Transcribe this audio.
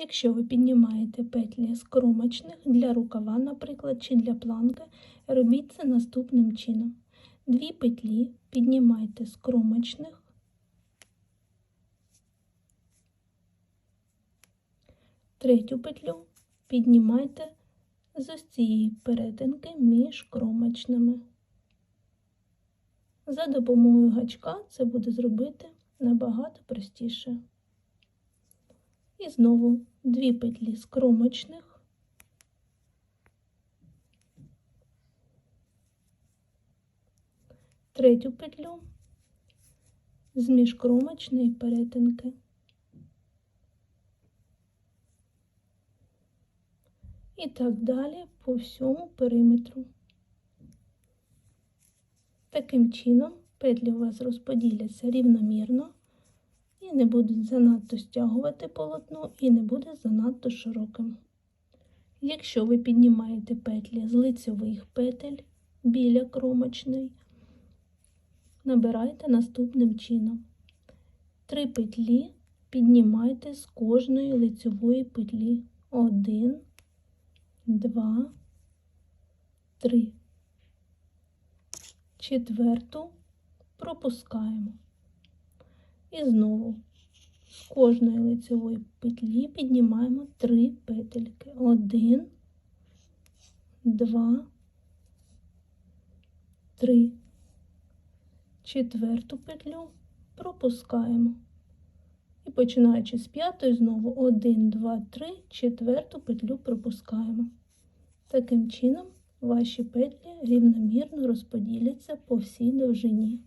Якщо ви піднімаєте петлі з кромочних для рукава, наприклад, чи для планки, робіть це наступним чином. Дві петлі піднімайте з кромочних, третю петлю піднімайте з ось цієї перетинки між кромочними. За допомогою гачка це буде зробити набагато простіше. І знову дві петлі з кромочних, третю петлю з міжкромочної перетинки. І так далі по всьому периметру. Таким чином петлі у вас розподіляться рівномірно і не будуть занадто стягувати полотно, і не буде занадто широким. Якщо ви піднімаєте петлі з лицьових петель біля кромочної, набирайте наступним чином. Три петлі піднімайте з кожної лицьової петлі. Один, два, три. Четверту пропускаємо. І знову з кожної лицевої петлі піднімаємо три петельки. Один, два, три. Четверту петлю пропускаємо. І починаючи з п'ятої, знову один, два, три, четверту петлю пропускаємо. Таким чином ваші петлі рівномірно розподіляться по всій довжині.